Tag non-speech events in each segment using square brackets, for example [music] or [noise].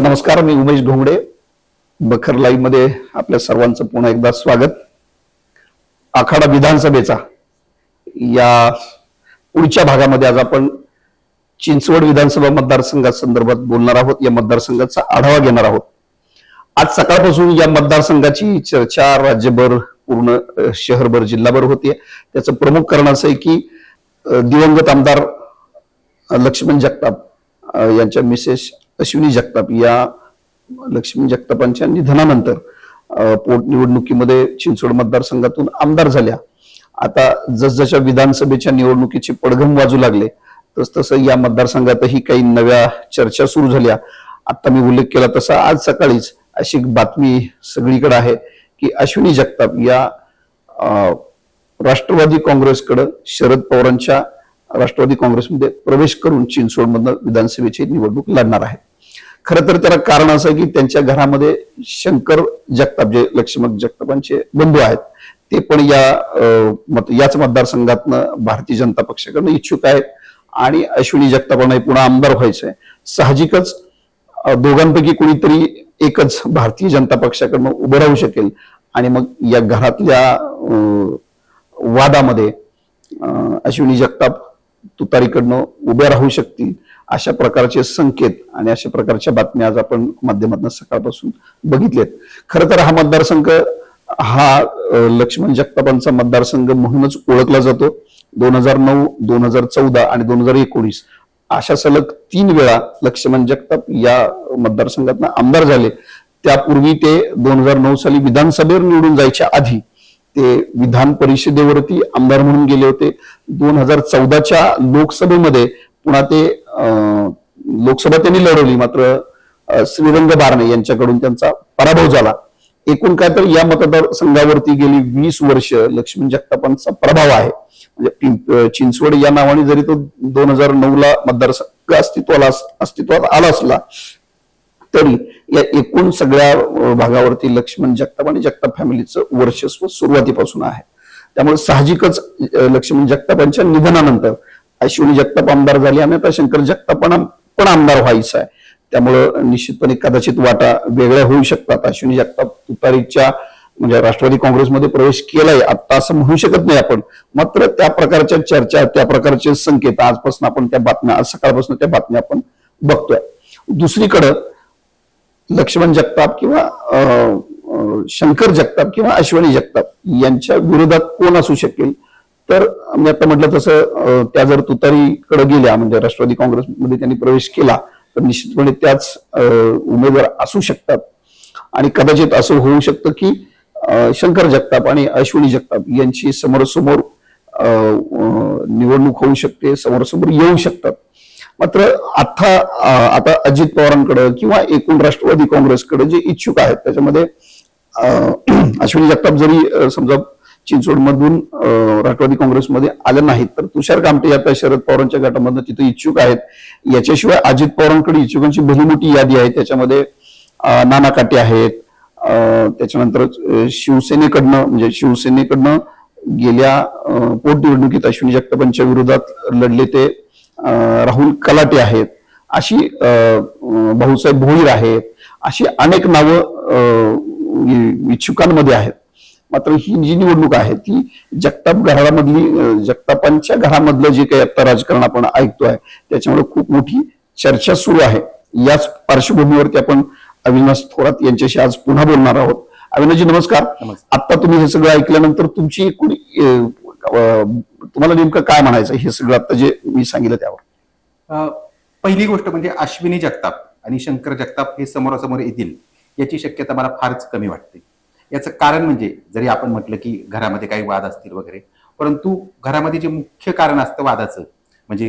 नमस्कार मी उमेश घोंगडे. बखर लाईव्हमध्ये आपल्या सर्वांचं पुन्हा एकदा स्वागत. आखाडा विधानसभेचा या पुढच्या भागामध्ये आज आपण चिंचवड विधानसभा मतदारसंघा संदर्भात बोलणार आहोत. या मतदारसंघाचा आढावा घेणार आहोत. आज सकाळपासून या मतदारसंघाची चर्चा राज्यभर पूर्ण शहरभर जिल्हाभर होती त्याचं प्रमुख कारण असं आहे की दिवंगत आमदार लक्ष्मण जगताप यांच्या मिसेस अश्विनी जगताप या लक्ष्मी जगतापांच्या निधनानंतर पोटनिवडणुकीमध्ये चिंचवड मतदारसंघातून आमदार झाल्या. आता जसजशा विधानसभेच्या निवडणुकीचे पडघम वाजू लागले तस तसं या मतदारसंघातही काही नव्या चर्चा सुरू झाल्या. आता मी उल्लेख केला तसा आज सकाळीच अशी बातमी सगळीकडे आहे की अश्विनी जगताप या राष्ट्रवादी काँग्रेसकडं शरद पवारांच्या राष्ट्रवादी काँग्रेसमध्ये प्रवेश करून चिंचवडमधनं विधानसभेची निवडणूक लढणार आहे. खरं तर त्याला कारण असं आहे की त्यांच्या घरामध्ये शंकर जगताप जे लक्ष्मण जगतापांचे बंधू आहेत ते पण या मत याच मतदारसंघातनं भारतीय जनता पक्षाकडनं इच्छुक आहेत आणि अश्विनी जगतापांनाही पुन्हा आमदार व्हायचं आहे साहजिकच दोघांपैकी कोणीतरी एकच भारतीय जनता पक्षाकडनं उभं राहू शकेल आणि मग या घरातल्या वादामध्ये अश्विनी जगताप तुतारीकडनं उभ्या राहू शकतील अशा प्रकारचे संकेत आणि अशा प्रकारच्या बातम्या आज आपण माध्यमातून सकाळपासून बघितलेत. खरं तर हा मतदारसंघ हा लक्ष्मण जगतापांचा मतदारसंघ म्हणूनच ओळखला जातो. दोन हजार नऊ दोन हजार चौदा आणि दोन हजार एकोणीस अशा सलग तीन वेळा लक्ष्मण जगताप या मतदारसंघातनं आमदार झाले. त्यापूर्वी ते दोन हजार नऊ साली विधानसभेवर निवडून जायच्या आधी ते विधान परिषदेवरती आमदार म्हणून गेले होते. दोन हजार चौदाच्या लोकसभेमध्ये पुन्हा ते अं, लोकसभा त्यांनी लढवली. मात्र श्रीरंग बारणे यांच्याकडून त्यांचा पराभव झाला. एकूण काय तर या मतदारसंघावरती गेली वीस वर्ष लक्ष्मण जगतापांचा प्रभाव आहे. म्हणजे चिंचवड या नावाने जरी तो दोन हजार नऊ ला मतदारसंघ अस्तित्वाला अस्तित्वात आला असला तरी या एकूण सगळ्या भागावरती लक्ष्मण जगताप आणि जगताप फॅमिलीचं वर्चस्व सुरुवातीपासून आहे. त्यामुळे साहजिकच लक्ष्मण जगतापांच्या निधनानंतर अश्विनी जगताप आमदार झाली. आणि आता शंकर जगताप पण आमदार व्हायचं आहे. त्यामुळं निश्चितपणे कदाचित वाटा वेगळ्या होऊ शकतात. अश्विनी जगताप तुतारीच्या म्हणजे राष्ट्रवादी काँग्रेसमध्ये प्रवेश केलाय आता असं म्हणू शकत नाही आपण. मात्र त्या प्रकारच्या चर्चा त्या प्रकारचे संकेत आजपासून आपण त्या बातम्या आज सकाळपासून त्या बातम्या आपण बघतोय. दुसरीकडं लक्ष्मण जगताप किंवा शंकर जगताप किंवा अश्वनी जगताप यांच्या विरोधात कोण असू शकेल? तर मी आता म्हटलं तसं त्या जर तुतारीकडे गेल्या म्हणजे राष्ट्रवादी काँग्रेसमध्ये त्यांनी प्रवेश केला तर निश्चितपणे त्याच उमेदवार असू शकतात. आणि कदाचित असं होऊ शकतं की शंकर जगताप आणि अश्विनी जगताप यांची समोरसमोर निवडणूक होऊ शकते समोरसमोर येऊ शकतात. मात्र आता आता अजित पवारांकडे किंवा एकूण राष्ट्रवादी काँग्रेसकडे जे इच्छुक आहेत त्याच्यामध्ये [clears throat] अश्विनी जगताप जरी समजा चिंचवडमधून राष्ट्रवादी काँग्रेसमध्ये आले नाहीत तर तुषार कामटे आता शरद पवारांच्या गटामधनं तिथे इच्छुक आहेत. याच्याशिवाय अजित पवारांकडे इच्छुकांची भली मोठी यादी आहे. त्याच्यामध्ये नाना काटे आहेत. त्याच्यानंतर शिवसेनेकडनं म्हणजे शिवसेनेकडनं गेल्या पोटनिवडणुकीत अश्विनी जगतापांच्या विरोधात लढले ते राहुल कलाटे आहेत अशी भाऊसाहेब भोईर आहेत अशी अनेक नावं इच्छुकांमध्ये आहेत. मात्र ही जी निवडणूक आहे ती जगताप घरामधली जगतापांच्या घरामधलं जे काही आता राजकारण आपण ऐकतोय त्याच्यामुळे खूप मोठी चर्चा सुरू आहे. याच पार्श्वभूमीवरती आपण अविनाश थोरात यांच्याशी आज पुन्हा बोलणार आहोत. अविनाशजी नमस्कार. आता तुम्ही हे सगळं ऐकल्यानंतर तुमची एकूण तुम्हाला नेमकं काय म्हणायचं? हे सगळं आता जे मी सांगितलं त्यावर. पहिली गोष्ट म्हणजे अश्विनी जगताप आणि शंकर जगताप हे समोरासमोर येतील याची शक्यता मला फारच कमी वाटते. याचं कारण म्हणजे जरी आपण म्हटलं की घरामध्ये काही वाद असतील वगैरे परंतु घरामध्ये जे मुख्य कारण असतं वादाचं म्हणजे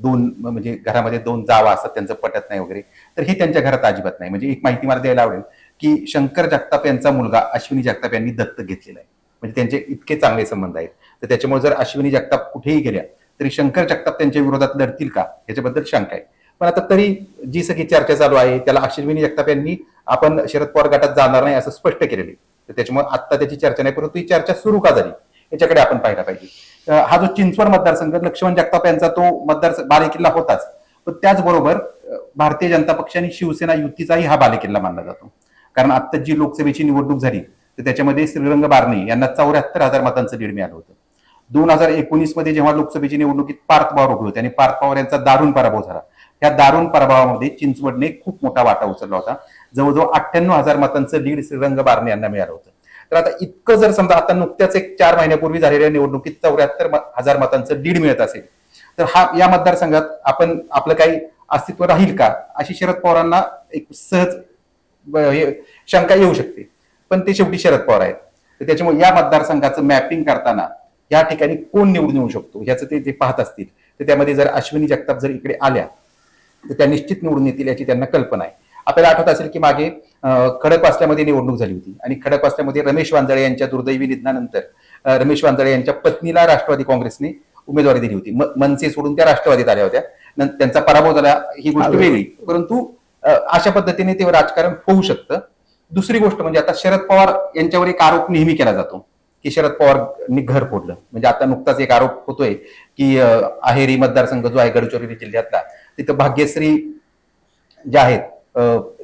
दोन म्हणजे घरामध्ये दोन जावा असतात त्यांचं पटत नाही वगैरे तर हे त्यांच्या घरात अजिबात नाही. म्हणजे एक माहिती मला द्यायला आवडेल की शंकर जगताप यांचा मुलगा अश्विनी जगताप यांनी दत्तक घेतलेला आहे. म्हणजे त्यांचे इतके चांगले संबंध आहेत. तर त्याच्यामुळे जर अश्विनी जगताप कुठेही गेल्या तरी शंकर जगताप त्यांच्या विरोधात लढतील का? याच्याबद्दल शंका आहे. पण आता तरी जी सगळी चर्चा चालू आहे त्याला अश्विनी जगताप यांनी आपण शरद पवार गटात जाणार नाही असं स्पष्ट केलेलं आहे. तर त्याच्यामुळे आता त्याची चर्चा नाही परंतु ही चर्चा सुरू का झाली? याच्याकडे आपण पाहायला पाहिजे. हा जो चिंचवड मतदारसंघ लक्ष्मण जगताप यांचा तो मतदार बालेकिल्ला होताच. पण त्याचबरोबर भारतीय जनता पक्ष आणि शिवसेना युतीचाही हा बालेकिल्ला मानला जातो. कारण आता जी लोकसभेची निवडणूक झाली तर त्याच्यामध्ये श्रीरंग बारणे यांना चौऱ्याहत्तर हजार मतांचं लीड मिळालं होतं. दोन हजार एकोणीसमध्ये जेव्हा लोकसभेची निवडणुकीत पार्थ पवार उभे होते आणि पार्थ पवार यांचा दारुण पराभव झाला त्या दारुण पराभवामध्ये चिंचवडने खूप मोठा वाटा उचलला होता. जवळजवळ अठ्ठ्याण्णव हजार मतांचं लीड श्रीरंग बारणे यांना मिळालं होतं. तर आता इतकं जर समजा आता नुकत्याच एक चार महिन्यापूर्वी झालेल्या निवडणुकीत चौऱ्याहत्तर हजार मतांचं लीड मिळत असेल तर हा या मतदारसंघात आपण आपलं काही अस्तित्व राहील का? अशी शरद पवारांना एक सहज शंका येऊ शकते. पण ते शेवटी शरद पवार आहेत. तर त्याच्यामुळे या मतदारसंघाचं मॅपिंग करताना या ठिकाणी कोण निवडून येऊ शकतो? ह्याचं ते जे पाहत असतील तर त्यामध्ये जर अश्विनी जगताप जर इकडे आल्या तर त्या निश्चित निवडून येतील याची त्यांना कल्पना आहे. आपल्याला आठवत असेल की मागे खडकवासल्यामध्ये निवडणूक झाली होती आणि खडकवासल्यामध्ये रमेश वांजळे यांच्या दुर्दैवी निधनानंतर रमेश वांजळे यांच्या पत्नीला राष्ट्रवादी काँग्रेसने उमेदवारी दिली होती. मनसे सोडून त्या राष्ट्रवादीत आल्या होत्या. त्यांचा पराभव झाला ही गोष्ट. वेगळी. परंतु अशा पद्धतीने ते राजकारण होऊ शकतं. दुसरी गोष्ट म्हणजे आता शरद पवार यांच्यावर एक आरोप नेहमी केला जातो की शरद पवारनी घर फोडलं. म्हणजे आता नुकताच एक आरोप होतोय की आहेरी मतदारसंघ जो आहे गडचिरोली जिल्ह्यातला तिथं भाग्यश्री जे आहेत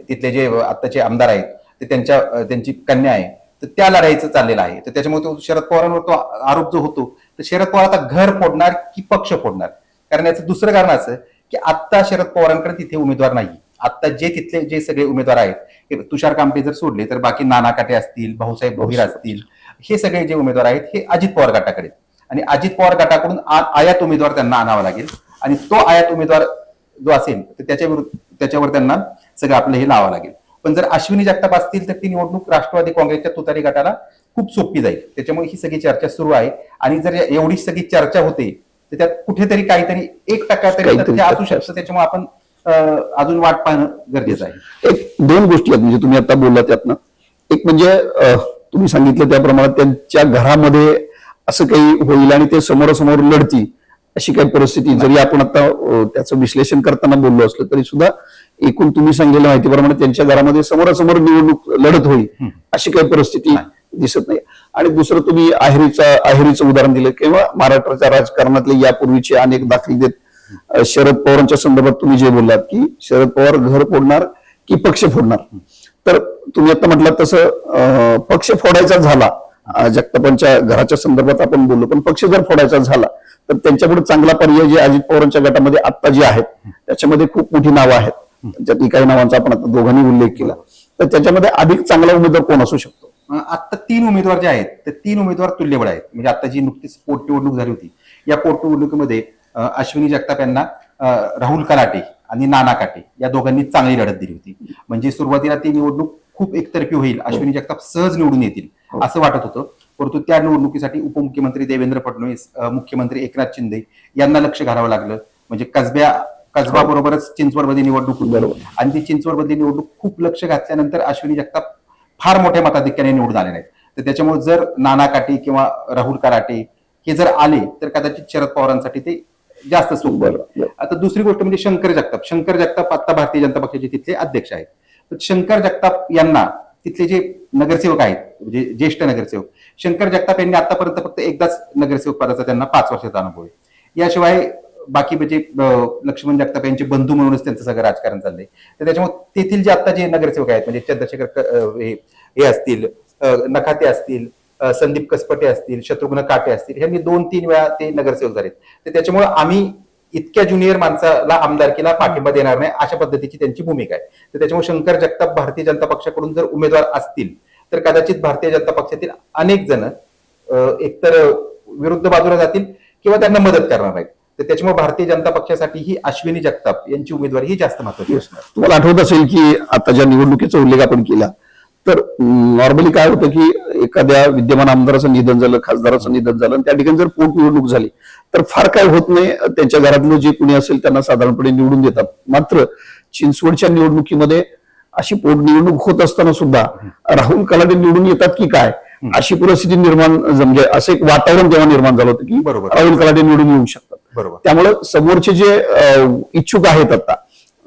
तिथले जे आत्ताचे आमदार आहेत ते त्यांच्या त्यांची कन्या आहे तर त्या लढाईचं चाललेलं आहे. तर त्याच्यामुळे तो शरद पवारांवर तो आरोप जो होतो तर शरद पवार आता घर फोडणार की पक्ष फोडणार? कारण याचं दुसरं कारण असं की आत्ता शरद पवारांकडे तिथे उमेदवार नाही आता जे तिथले जे सगळे उमेदवार आहेत तुषार कांबळे जर सोडले तर बाकी नाना काटे असतील भाऊसाहेब भोईर असतील हे सगळे जे उमेदवार आहेत हे अजित पवार गटाकडे. आणि अजित पवार गटाकडून आयात उमेदवार त्यांना आणावा लागेल. आणि तो आयात उमेदवार जो असेल तर त्याच्या विरुद्ध त्याच्यावर त्यांना सगळं आपलं हे लावावं लागेल. पण जर अश्विनी जगताप असतील तर ती निवडणूक राष्ट्रवादी काँग्रेसच्या तुतारी गटाला खूप सोपी जाईल. त्याच्यामुळे ही सगळी चर्चा सुरू आहे. आणि जर एवढी सगळी चर्चा होते तर त्यात कुठेतरी काहीतरी एक टक्का तरी असू शकतं. त्याच्यामुळे आपण अजून वाट पाहणं गरजेचं आहे. एक दोन गोष्टी आहेत म्हणजे तुम्ही आता बोलला त्यातनं. एक म्हणजे तुम्ही सांगितलं त्याप्रमाणे त्यांच्या घरामध्ये असं काही होईल आणि ते समोरासमोर लढतील अशी काही परिस्थिती. जरी आपण आता त्याचं विश्लेषण करताना बोललो असलो तरी सुद्धा एकूण तुम्ही सांगितलेल्या माहितीप्रमाणे त्यांच्या घरामध्ये समोरासमोर निवडणूक लढत होईल अशी काही परिस्थिती नाही. दिसत नाही. आणि दुसरं तुम्ही आहेरीचा आहेरीचं उदाहरण दिलं किंवा महाराष्ट्राच्या राजकारणातले यापूर्वीचे अनेक दाखले देत शरद पवारांच्या संदर्भात तुम्ही जे बोललात की शरद पवार घर फोडणार की पक्ष फोडणार? तर तुम्ही आता म्हटलं तसं पक्ष फोडायचा झाला. जगतापांच्या घराच्या संदर्भात आपण बोललो पण पक्ष जर फोडायचा झाला तर त्यांच्यापुढे चांगला पर्याय जे अजित पवारांच्या गटामध्ये आता जे आहेत त्याच्यामध्ये खूप मोठी नावं आहेत. त्यातली काही नावांचा आपण आता दोघांनी उल्लेख केला. तर त्याच्यामध्ये अधिक चांगला उमेदवार कोण असू शकतो? आता तीन उमेदवार जे आहेत ते तीन उमेदवार तुल्यबळ आहेत. म्हणजे आता जी नुकतीच पोटनिवडणूक झाली होती या पोटनिवडणुकीमध्ये अश्विनी जगताप यांना राहुल कलाटे आणि नाना काटे या दोघांनी चांगली लढत दिली होती. म्हणजे सुरुवातीला ती निवडणूक खूप एकतर्फी होईल अश्विनी जगताप सहज निवडून येतील हो. असं वाटत होतं. परंतु त्या निवडणुकीसाठी उपमुख्यमंत्री देवेंद्र फडणवीस मुख्यमंत्री एकनाथ शिंदे यांना लक्ष घालावं लागलं. म्हणजे कसब्या कसबा बरोबरच चिंचवडमध्ये निवडणूक. आणि ती चिंचवडमधली निवडणूक खूप लक्ष घातल्यानंतर अश्विनी जगताप फार मोठ्या मताधिक्याने निवडून आले नाहीत तर त्याच्यामुळे जर नाना काटे किंवा राहुल कराटे हे जर आले तर कदाचित शरद पवारांसाठी ते जास्त होईल. बरोबर. आता दुसरी गोष्ट म्हणजे शंकर जगताप शंकर जगताप आता भारतीय जनता पक्षाचे तिथले अध्यक्ष आहेत शंकर जगताप यांना तिथले जे नगरसेवक आहेत म्हणजे ज्येष्ठ नगरसेवक शंकर जगताप यांनी आतापर्यंत फक्त एकदाच नगरसेवक पदाचा त्यांना पाच वर्षाचा अनुभव आहे याशिवाय बाकी म्हणजे लक्ष्मण जगताप यांचे बंधू म्हणूनच त्यांचं सगळं राजकारण चाललंय तर त्याच्यामुळे तेथील जे आता जे नगरसेवक आहेत म्हणजे चंद्रशेखर हे असतील नखाते असतील संदीप कसपटे असतील शत्रुघ्न काटे असतील यांनी दोन तीन वेळा ते नगरसेवक झालेत. तर त्याच्यामुळे आम्ही इतक्या ज्युनियर माणसाला आमदारकीला पाठिंबा देणार नाही अशा पद्धतीची त्यांची भूमिका आहे. तर त्याच्यामुळे शंकर जगताप भारतीय जनता पक्षाकडून जर उमेदवार असतील तर कदाचित भारतीय जनता पक्षातील अनेक जण एकतर विरुद्ध बाजूला जातील किंवा त्यांना मदत करणार नाहीत तर त्याच्यामुळे भारतीय जनता पक्षासाठी ही अश्विनी जगताप यांची उमेदवारी ही जास्त महत्वाची असणार. तुम्हाला आठवत असेल की आता ज्या निवडणुकीचा उल्लेख आपण केला तर नॉर्मली काय होतं की एखाद्या विद्यमान आमदाराचं निधन झालं खासदाराचं निधन झालं आणि त्या ठिकाणी जर पोटनिवडणूक झाली तर फार काय होत नाही. त्यांच्या घरातलं जे कुणी असेल त्यांना साधारणपणे निवडून देतात. मात्र चिंचवडच्या निवडणुकीमध्ये अशी पोटनिवडणूक होत असताना सुद्धा राहुल कलाटे निवडून येतात की काय अशी परिस्थिती निर्माण म्हणजे असं एक वातावरण तेव्हा निर्माण झालं होतं की बरोबर. राहुल कलाटे निवडून येऊ शकतात. बरोबर. त्यामुळे समोरचे जे इच्छुक आहेत आता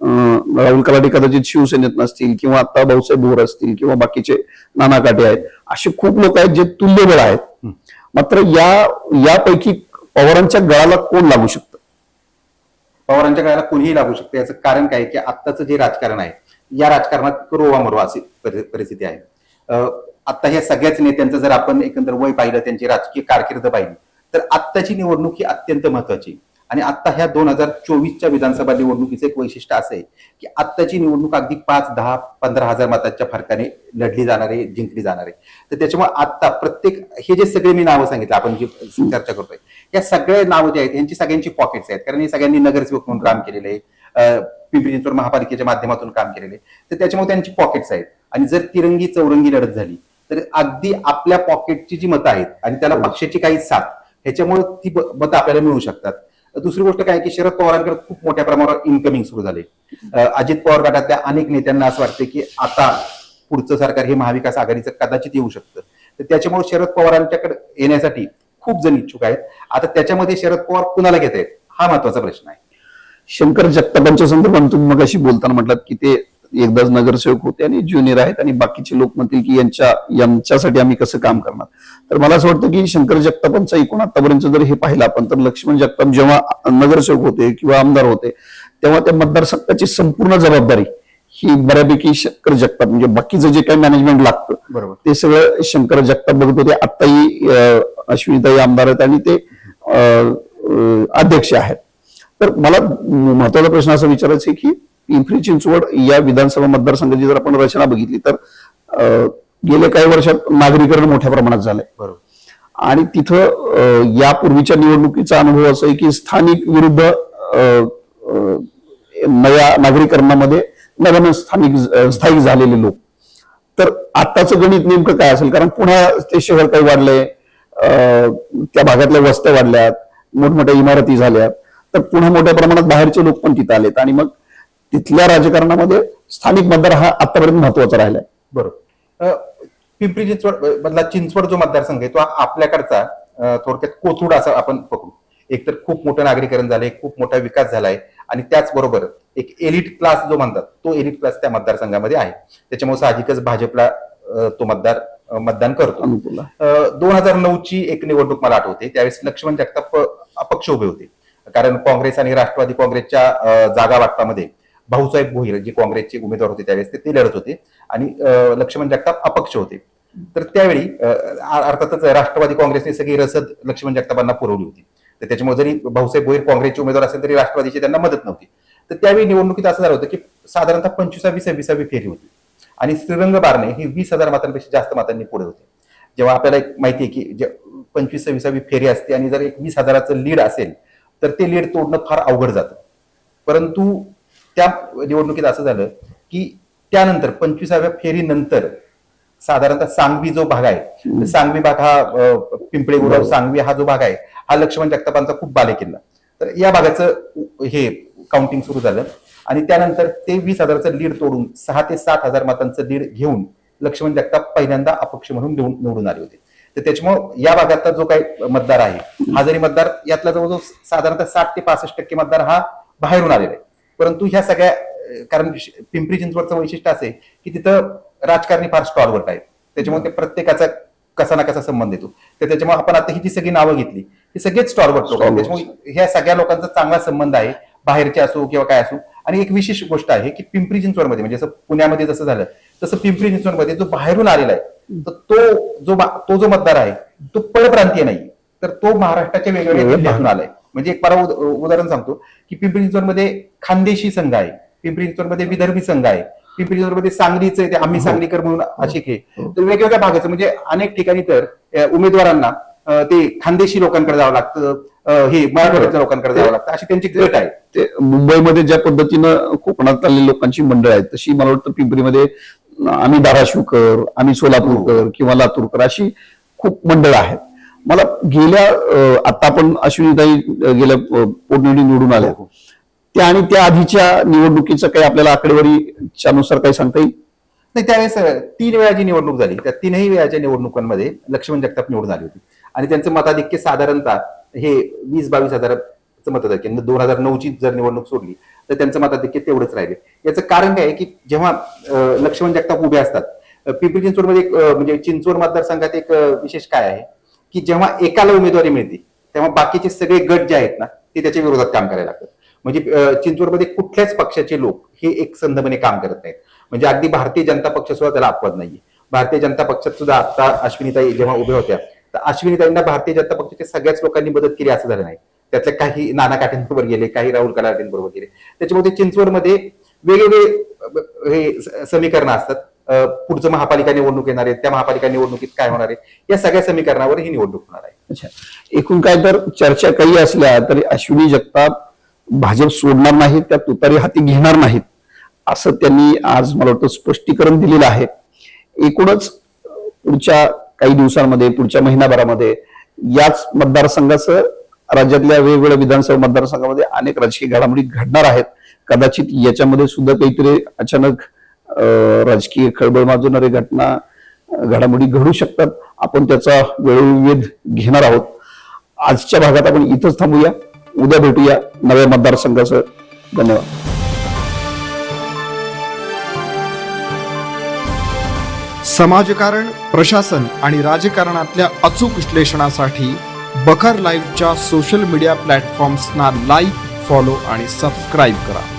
राहुल कलाटे कदाचित शिवसेनेत नसतील किंवा आता भाऊसाहेब भोर असतील किंवा बाकीचे नाना काटे आहेत असे खूप लोक आहेत जे तुल्यबळ आहेत. मात्र या यापैकी पवारांच्या गळाला कोण लागू शकतं? पवारांच्या काळाला कोणीही लागू शकते? याचं कारण काय की आत्ताचं जे राजकारण आहे या राजकारणात रोवा मरवा अशी परि- परिस्थिती आहे. आता ह्या सगळ्याच नेत्यांचं जर आपण एकंदर वय पाहिलं त्यांची राजकीय कारकीर्द पाहिली तर आत्ताची निवडणूक ही अत्यंत महत्वाची आणि आता ह्या दोन हजार चोवीसच्या विधानसभा निवडणुकीचं एक वैशिष्ट्य असं आहे की आत्ताची निवडणूक अगदी पाच दहा पंधरा हजार मतांच्या फरकाने लढली जाणार आहे जिंकली जाणार. आहे तर त्याच्यामुळे आता प्रत्येक हे जे सगळे मी नावं सांगितलं आपण जी चर्चा करतोय या सगळे नावं जे आहेत यांची सगळ्यांची पॉकेट्स आहेत. कारण हे सगळ्यांनी नगरसेवक म्हणून काम केलेलं आहे. पिंपरी चिंचवड महापालिकेच्या माध्यमातून काम केलेले आहे. तर त्याच्यामुळे त्यांची पॉकेट्स आहेत. आणि जर तिरंगी चौरंगी लढत झाली तर अगदी आपल्या पॉकेटची जी मतं आहेत आणि त्याला पक्षाची काही साथ ह्याच्यामुळे ती मतं आपल्याला मिळू शकतात. दुसरी गोष्ट काय की शरद पवारांकडे खूप मोठ्या प्रमाणावर इन्कमिंग सुरू झाले. अजित पवार गटातल्या अनेक नेत्यांना असं वाटतं की आता पुढचं सरकार हे महाविकास आघाडीचं कदाचित येऊ शकतं. तर त्याच्यामुळे शरद पवारांच्याकडे येण्यासाठी खूप जण इच्छुक आहेत. आता त्याच्यामध्ये शरद पवार कुणाला घेत आहेत हा महत्त्वाचा प्रश्न आहे. शंकर जगतापांच्या संदर्भात तुम्ही मग अशी बोलताना म्हटलात की ते एकदाच नगरसेवक होते आणि ज्युनियर आहेत आणि बाकीचे लोक म्हणतील की यांच्या यांच्यासाठी आम्ही कसं काम करणार? तर मला असं वाटतं की शंकर जगतापांचा एकूण आतापर्यंत जर हे पाहिलं आपण तर लक्ष्मण जगताप जेव्हा नगरसेवक होते किंवा आमदार होते तेव्हा त्या मतदारसंघाची संपूर्ण जबाबदारी ही बऱ्यापैकी शंकर जगताप म्हणजे बाकीचं जे काही मॅनेजमेंट लागतं बरोबर. ते सगळं शंकर जगताप बघत होते. आत्ताही अश्विनीताई आमदार आहेत आणि ते अध्यक्ष आहेत. तर मला महत्त्वाचा प्रश्न असा विचारायचा आहे की पिंपरी चिंचवड या विधानसभा मतदारसंघाची जर आपण रचना बघितली तर गेल्या काही वर्षात नागरीकरण मोठ्या प्रमाणात झालंय. बरोबर. आणि तिथं यापूर्वीच्या निवडणुकीचा अनुभव असा आहे की स्थानिक विरुद्ध नव्या नागरीकरणामध्ये नव्यानं स्थानिक स्थायिक झालेले लोक. तर आत्ताचं गणित नेमकं काय असेल? कारण पुन्हा ते शहर काही वाढलंय त्या भागातल्या वस्त्या वाढल्यात मोठमोठ्या इमारती झाल्यात. तर पुन्हा मोठ्या प्रमाणात बाहेरचे लोक पण तिथं आलेत. आणि मग तिथल्या राजकारणामध्ये स्थानिक मतदार हा आतापर्यंत महत्त्वाचा राहिलाय. बरोबर. पिंपरी चिंचवड मधला चिंचवड जो मतदारसंघ आहे तो आपल्याकडचा थोडक्यात कोथरूड असं आपण पकडू एकतर खूप मोठं नागरीकरण झालंय खूप मोठा विकास झालाय आणि त्याचबरोबर एक एलिट क्लास जो म्हणतात तो एलिट क्लास त्या मतदारसंघामध्ये आहे. त्याच्यामुळे साहजिकच भाजपला तो मतदार मतदान करतो. दोन हजार नऊ ची एक निवडणूक मला आठवते त्यावेळेस लक्ष्मण जगताप अपक्ष उभे होते. कारण काँग्रेस आणि राष्ट्रवादी काँग्रेसच्या जागा वाटपामध्ये भाऊसाहेब भोईर जे काँग्रेसचे उमेदवार होते त्यावेळेस ते लढत होते. आणि लक्ष्मण जगताप अपक्ष होते. तर त्यावेळी अर्थातच राष्ट्रवादी काँग्रेसने सगळी रसद लक्ष्मण जगतापांना पुरवली होती. तर त्याच्यामुळे जरी भाऊसाहेब भोईर काँग्रेसचे उमेदवार असेल तरी राष्ट्रवादीची त्यांना मदत नव्हती. तर त्यावेळी निवडणुकीत असं झालं होतं की साधारणतः पंचवीसावी सव्वीसावी फेरी होती. आणि श्रीरंग बारणे ही वीस हजार मातांपेक्षा जास्त मातांनी पुढे होते. जेव्हा आपल्याला एक माहिती आहे की जे पंचवीस सव्वीसावी फेरी असते आणि जर एक वीस हजाराचं लीड असेल तर ते लीड तोडणं फार अवघड जातं. परंतु त्या निवडणुकीत असं झालं की त्यानंतर पंचवीसाव्या फेरीनंतर साधारणतः सांगवी जो भाग आहे सांगवी भाग हा पिंपळे गुरव सांगवी हा जो भाग आहे हा लक्ष्मण जगतापांचा खूप बालेकिल्ला. तर या भागाचं हे काउंटिंग सुरू झालं आणि त्यानंतर ते वीस हजाराचं लीड तोडून सहा ते सात हजार मतांचं लीड घेऊन लक्ष्मण जगताप पहिल्यांदा अपक्ष म्हणून निवडून निवडून आले होते. तर त्याच्यामुळे या भागातला जो काही मतदार आहे हा जरी मतदार यातला जवळजवळ साधारणतः साठ ते पासष्ट टक्के मतदार हा बाहेरून आलेला आहे. परंतु ह्या सगळ्या कारण पिंपरी चिंचवडचं वैशिष्ट्य असे की तिथं राजकारणी फार स्टॉलवर्ट आहेत त्याच्यामुळे ते प्रत्येकाचा कसा ना कसा संबंध येतो. तर त्याच्यामुळे आपण आता ही जी सगळी नावं घेतली ही सगळेच स्टॉलवर्ट लोक. त्याच्यामुळे ह्या सगळ्या लोकांचा चांगला संबंध आहे. बाहेरचे असो किंवा काय असो. आणि एक विशेष गोष्ट आहे की पिंपरी चिंचवडमध्ये म्हणजे जसं पुण्यामध्ये जसं झालं तसं पिंपरी चिंचवडमध्ये जो बाहेरून आलेला आहे तर तो जो तो जो मतदार आहे तो परप्रांतीय नाही. तर तो महाराष्ट्राच्या वेगवेगळ्या वेगळ्या जिल्ह्यातून आलाय. म्हणजे एक उद- उदाहरण सांगतो की पिंपरी चिंचवडमध्ये खानदेशी संघ आहे पिंपरी चिंचवडमध्ये विदर्भी संघ आहे पिंपरी चिंचवडमध्ये सांगलीचे ते आम्ही सांगलीकर म्हणून असे खेळ हो. तर वेगवेगळ्या भागाचं म्हणजे अनेक ठिकाणी तर उमेदवारांना ते खानदेशी लोकांकडे जावं लागतं हे मराठवाड्यातल्या लोकांकडे जावं लागतं अशी त्यांची गट आहे. ते मुंबईमध्ये ज्या पद्धतीनं कोकणात आलेली लोकांची मंडळ आहेत तशी मला वाटतं पिंपरीमध्ये आम्ही धाराशिवकर आम्ही सोलापूरकर किंवा लातूरकर अशी खूप मंडळ आहेत. मला गेल्या आता आपण अश्विनीताई गेल्या पोटनिवडणूक निवडून आल्या. हो, त्या आणि त्या आधीच्या निवडणुकीचं काही आपल्याला आकडेवारीच्या नुसार काही सांगता येईल? नाही त्यावेळेस तीन वेळा जी निवडणूक झाली त्या तीनही वेळाच्या निवडणुकांमध्ये लक्ष्मण जगताप निवडून आली होती. आणि त्यांचं मताधिक्य साधारणतः हे वीस बावीस हजाराचं मताधिक्य दोन हजार नऊची जर निवडणूक सोडली तर त्यांचं मताधिक्य तेवढंच राहिले. याचं कारण काय आहे की जेव्हा लक्ष्मण जगताप उभे असतात पिंपरी चिंचवडमध्ये एक म्हणजे चिंचवड मतदारसंघात एक विशेष काय आहे? की जेव्हा एकाला उमेदवारी मिळते तेव्हा बाकीचे सगळे गट जे आहेत ना ते त्याच्या विरोधात काम करायला लागतात. म्हणजे चिंचवडमध्ये कुठल्याच पक्षाचे लोक हे एक संधपणे काम करत नाहीत. म्हणजे अगदी भारतीय जनता पक्ष सुद्धा त्याला अपवाद नाहीये. भारतीय जनता पक्षात सुद्धा आता अश्विनीताई जेव्हा उभ्या होत्या तर अश्विनीताईंना भारतीय जनता पक्षाच्या सगळ्याच लोकांनी मदत केली असं झालं नाही. त्यातले काही नाना काटेंबरोबर गेले काही राहुल कलाटेंबरोबर गेले. त्याच्यामध्ये चिंचवडमध्ये वेगवेगळे हे समीकरणं असतात. पुढचं महापालिका निवडणूक येणार आहे त्या महापालिका निवडणुकीत काय होणार आहे? या सगळ्या समीकरणावर ही निवडणूक होणार आहे. अच्छा. एकूण काय तर चर्चा काही असल्या तरी अश्विनी जगताप भाजप सोडणार नाहीत त्या तुतारी हाती घेणार नाहीत असं त्यांनी आज मला वाटतं स्पष्टीकरण दिलेलं आहे. एकूणच पुढच्या काही दिवसांमध्ये पुढच्या महिनाभरामध्ये याच मतदारसंघाचं राज्यातल्या वेगवेगळ्या विधानसभा मतदारसंघामध्ये अनेक राजकीय घडामोडी घडणार आहेत. कदाचित याच्यामध्ये सुद्धा काहीतरी अचानक राजकीय खळबळ माजवणारी घटना घडामोडी घडू शकतात. आपण त्याचा वेळोवेध घेणार आहोत. आजच्या भागात आपण इथंच थांबूया. उद्या भेटूया नव्या मतदारसंघाचं धन्यवाद. समाजकारण प्रशासन आणि राजकारणातल्या अचूक विश्लेषणासाठी बखर लाईव्हच्या सोशल मीडिया प्लॅटफॉर्म्सना लाईक फॉलो आणि सबस्क्राईब करा.